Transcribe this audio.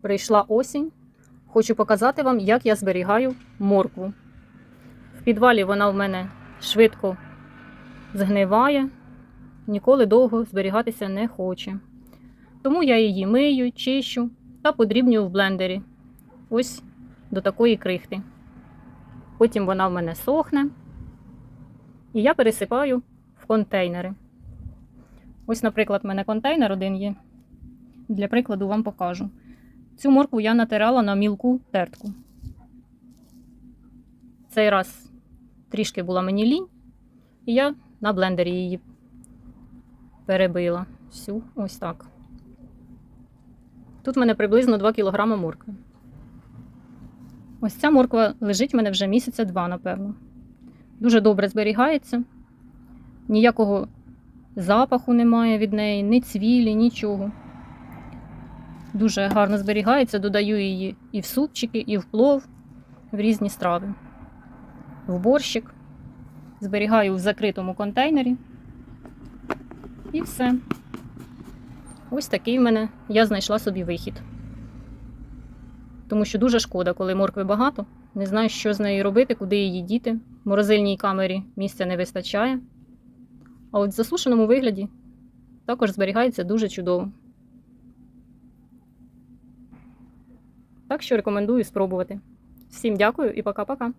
Прийшла осінь. Хочу показати вам, як я зберігаю моркву. В підвалі вона в мене швидко згниває, ніколи довго зберігатися не хоче. Тому я її мию, чищу та подрібнюю в блендері. Ось до такої крихти. Потім вона в мене сохне. І я пересипаю в контейнери. Ось, наприклад, в мене контейнер один є. Для прикладу вам покажу. Цю моркву я натирала на мілку тертку. Цей раз трішки була мені лінь, і я на блендері її перебила. Всю ось так. Тут в мене приблизно 2 кг моркви. Ось ця морква лежить в мене вже місяця два, напевно. Дуже добре зберігається. Ніякого запаху немає від неї, ні цвілі, нічого. Дуже гарно зберігається, додаю її і в супчики, і в плов, в різні страви. В борщик. Зберігаю в закритому контейнері. І все. Ось такий в мене я знайшла собі вихід. Тому що дуже шкода, коли моркви багато. Не знаю, що з нею робити, куди її діти. В морозильній камері місця не вистачає. А от в засушеному вигляді також зберігається дуже чудово. Так що рекомендую спробувати. Всім дякую і пока-пока.